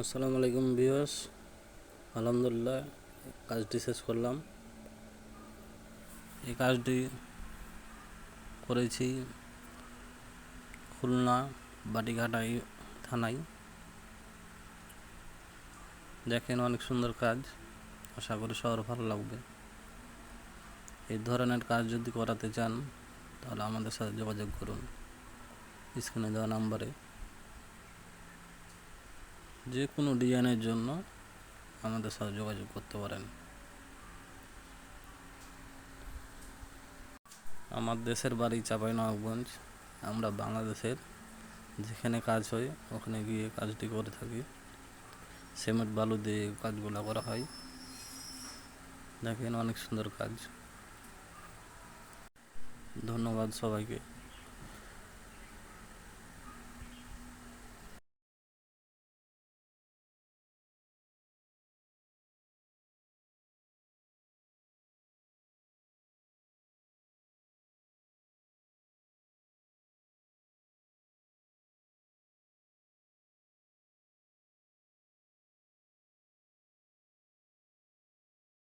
আসসালামু আলাইকুম বিয়স আলহামদুলিল্লাহ, কাজটি শেষ করলাম। এই কাজটি করেছি খুলনা বাটিঘাটাই থানায়। দেখেন অনেক সুন্দর কাজ, আশা করি সবার ভালো লাগবে। এই ধরনের কাজ যদি করাতে চান, তাহলে আমাদের সাথে যোগাযোগ করুন। স্ক্রিনে দেওয়া নাম্বারে। যে কোনো ডিজাইনের জন্য আমাদের সাথে যোগাযোগ করতে পারেন। আমার দেশের বাড়ি চাঁপাইনবাবগঞ্জ। আমরা বাংলাদেশের যেখানে কাজ হয়, ওখানে গিয়ে কাজটি করে থাকি। সিমেন্ট, বালু দিয়ে কাজগুলো করা হয়। দেখেন অনেক সুন্দর কাজ। ধন্যবাদ সবাইকে।